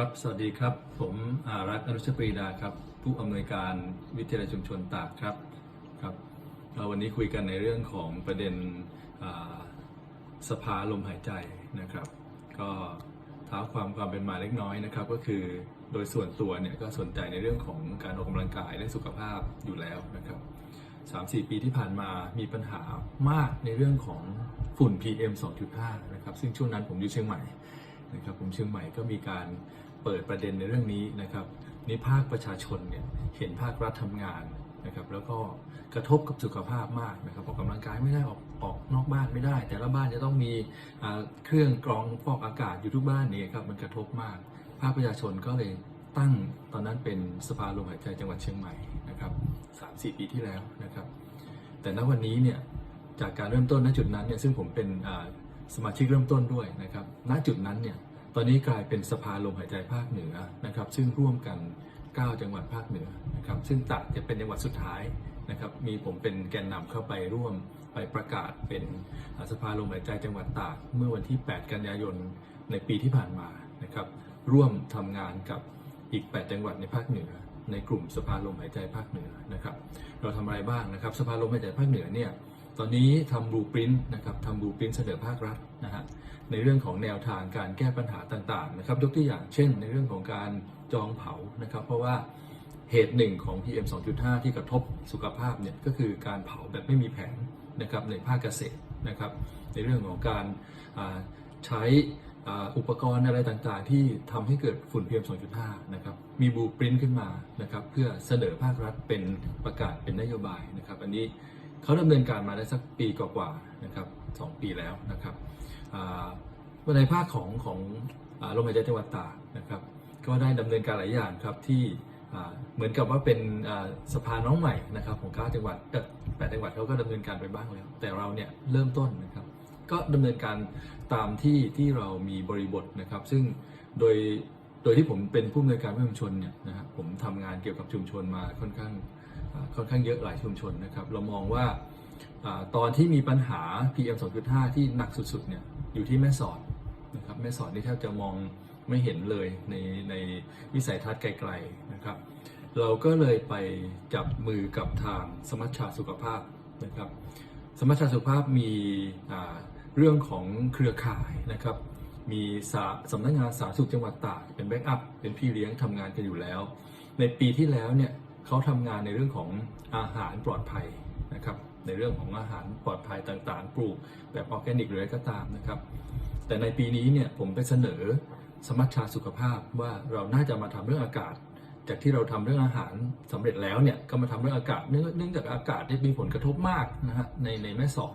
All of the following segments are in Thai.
ครับ สวัสดีครับ ผมอารักษ์อนุชปรีดาครับ ผู้อำนวยการวิทยาลัยชุมชนตากครับครับเอ่อวันนี้คุยกันในเรื่องของประเด็นสภาลมหายใจนะครับ ก็ท้าความความเป็นมาเล็กน้อยนะครับ ก็คือโดยส่วนตัวเนี่ยก็สนใจในเรื่องของการออกกำลังกายและสุขภาพอยู่แล้วนะครับ3-4 ปีที่ผ่านมามีปัญหามากในเรื่องของฝุ่น PM 2.5 นะครับ ซึ่งช่วงนั้นผมอยู่เชียงใหม่นะครับผมเชียงใหม่ก็มีการ เปิดประเด็นในเรื่องนี้นะครับนี่ภาคประชาชนเนี่ยเห็นภาครัฐทำงานนะครับแล้วก็กระทบกับสุขภาพมากนะครับออกกำลังกายไม่ได้ออกออกนอกบ้านไม่ได้ แต่ละบ้านจะต้องมีอ่าเครื่องกรองฟอกอากาศอยู่ทุกบ้านนี่ครับมันกระทบมาก ภาคประชาชนก็เลยตั้งตอนนั้นเป็นสภาลมหายใจจังหวัดเชียงใหม่นะครับสามสี่ปีที่แล้วนะครับ แต่ณวันนี้เนี่ยจากการเริ่มต้นณจุดนั้นเนี่ยซึ่งผมเป็นสมาชิกเริ่มต้นด้วยนะครับณจุดนั้นเนี่ย ตอนนี้กลายเป็นสภาลมหายใจภาคเหนือนะครับ ซึ่งร่วมกัน 9 จังหวัดภาคเหนือนะครับ ซึ่งตัดจะเป็นจังหวัดสุดท้ายนะครับ มีผมเป็นแกนนำเข้าไปร่วมไปประกาศเป็นสภาลมหายใจจังหวัดตากเมื่อวันที่ 8 กันยายนในปีที่ผ่านมานะครับ ร่วมทำงานกับอีก 8 จังหวัดในภาคเหนือ ในกลุ่มสภาลมหายใจภาคเหนือนะครับ เราทำอะไรบ้างนะครับ สภาลมหายใจภาคเหนือเนี่ย ตอนนี้ทำบลูปรินต์นะครับทำบลูปรินต์เสนอภาครัฐนะฮะในเรื่องของแนวทางการแก้ปัญหาต่างๆนะครับยกตัวอย่างเช่น ในเรื่องของการจองเผานะครับ เพราะว่าเหตุหนึ่งของ PM 2.5 ที่กระทบสุขภาพเนี่ยก็คือการเผาแบบไม่มีแผนนะครับในภาคเกษตรนะครับ ในเรื่องของการใช้อุปกรณ์อะไรต่างๆ ที่ทำให้เกิดฝุ่น PM 2.5 นะครับ มีบูปรินต์ขึ้นมานะครับ เพื่อเสนอภาครัฐเป็นประกาศเป็นนโยบายนะครับ อันนี้ เขาดำเนินการมาได้สักปีกว่าๆนะครับสองปีแล้วนะครับอ่าในภาคของของโรงพยาบาลจังหวัดตากนะครับ ก็ได้ดำเนินการหลายอย่างครับที่เหมือนกับว่าเป็นสภาน้องใหม่นะครับของเก้าจังหวัดแปดจังหวัดเขาก็ดำเนินการไปบ้างแล้ว แต่เราเนี่ยเริ่มต้นนะครับ ก็ดำเนินการตามที่ที่เรามีบริบทนะครับ ซึ่งโดยโดยที่ผมเป็นผู้อำนวยการผู้ชุมชนเนี่ยนะครับผมทำงานเกี่ยวกับชุมชนมาค่อนข้าง ค่อนข้างเยอะหลายชุมชนนะครับ เรามองว่าอตอนที่มีปัญหา PM 2.5 ที่หนักสุดๆเนี่ยอยู่ที่แม่สอดนะครับแม่สอดนี่แทบจะมองไม่เห็นเลยในในวิสัยทัศน์ไกลๆนะครับ เราก็เลยไปจับมือกับทางสมัชชาสุขภาพนะครับ สมัชชาสุขภาพมีเรื่องของเครือข่ายนะครับมีสาสำนักงานสาธารณสุขจังหวัดตากเป็นแบ็กอัพเป็นพี่เลี้ยงทำงานกันอยู่แล้ว ในปีที่แล้วเนี่ย เขาทำงานในเรื่องของอาหารปลอดภัยนะครับ ในเรื่องของอาหารปลอดภัยต่างๆ ปลูกแบบออร์แกนิกหรืออะไรก็ตามนะครับ แต่ในปีนี้เนี่ยผมไปเสนอสมัชชาสุขภาพว่าเราน่าจะมาทำเรื่องอากาศ จากที่เราทำเรื่องอาหารสำเร็จแล้วเนี่ยก็มาทำเรื่องอากาศเนื่องจากอากาศที่มีผลกระทบมากนะฮะในในแม่สอด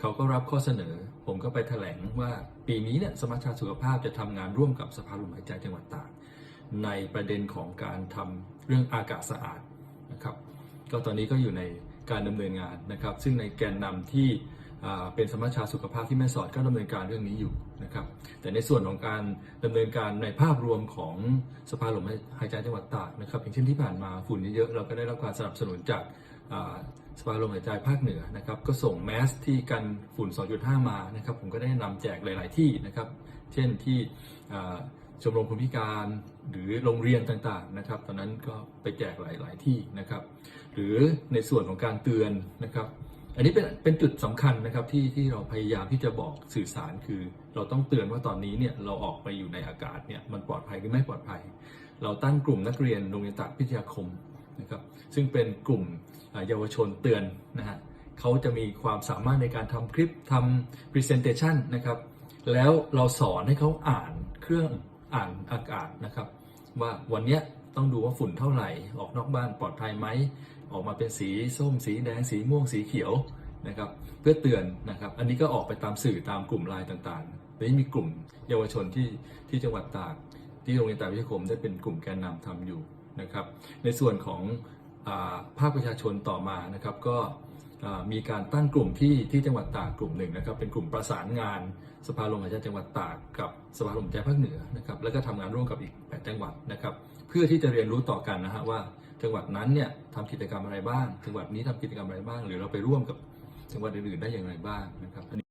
เขาก็รับข้อเสนอ ผมก็ไปแถลงว่าปีนี้เนี่ยสมัชชาสุขภาพจะทำงานร่วมกับสภาลมหายใจจังหวัดตาก ในประเด็นของการทำเรื่องอากาศสะอาดนะครับ ก็ตอนนี้ก็อยู่ในการดำเนินงานนะครับ ซึ่งในแกนนำที่เป็นสมัชชาสุขภาพที่แม่สอดก็ดำเนินการเรื่องนี้อยู่นะครับ แต่ในส่วนของการดำเนินการในภาพรวมของสภาหลมหายใจจังหวัดตากนะครับอย่างเช่นที่ผ่านมาฝุ่นเยอะๆเราก็ได้รับการสนับสนุนจากสภาลมหายใจภาคเหนือนะครับก็ส่งแมสที่กันฝุ่น 2.5 มานะครับผมก็ได้นำแจกหลาย ๆ ที่นะครับ เช่นที่ ชมรมคนพิการหรือโรงเรียนต่างๆนะครับตอนนั้นก็ไปแจกหลาย ๆที่นะครับ หรือในส่วนของการเตือนนะครับ อันนี้เป็นเป็นจุดสำคัญนะครับที่ที่เราพยายามที่จะบอกสื่อสารคือ เราต้องเตือนว่าตอนนี้เนี่ยเราออกไปอยู่ในอากาศเนี่ยมันปลอดภัยหรือไม่ปลอดภัย เราตั้งกลุ่มนักเรียนโรงเรียนตากพิทยาคมนะครับซึ่งเป็นกลุ่มเยาวชนเตือนนะฮะเขาจะมีความสามารถในการทำคลิปทำ presentation นะครับ แล้วเราสอนให้เขาอ่านเครื่อง อ่านอากาศนะครับ ว่าวันนี้ต้องดูว่าฝุ่นเท่าไหร่ ออกนอกบ้านปลอดภัยไหม ออกมาเป็นสีส้มสีแดงสีม่วงสีเขียวนะครับเพื่อเตือนนะครับ อันนี้ก็ออกไปตามสื่อตามกลุ่มไลน์ต่างๆแล้มีกลุ่มเยาวชนที่ที่จังหวัดตาก ที่โรงเรียนตากวิทยาคมได้เป็นกลุ่มแกนนำทำอยู่นะครับ ในส่วนของอภาคประชาชนต่อมานะครับก็ มีการตั้งกลุ่มที่ที่จังหวัดตากกลุ่มหนึ่งนะครับ เป็นกลุ่มประสานงานสภาลมหายใจจังหวัดตากกับสภาลมหายใจภาคเหนือนะครับแล้วก็ทำงานร่วมกับอีก8จังหวัดนะครับ เพื่อที่จะเรียนรู้ต่อกันนะฮะว่าจังหวัดนั้นเนี่ยทำกิจกรรมอะไรบ้าง จังหวัดนี้ทำกิจกรรมอะไรบ้าง หรือเราไปร่วมกับจังหวัดอื่นๆได้อย่างไรบ้างนะครับ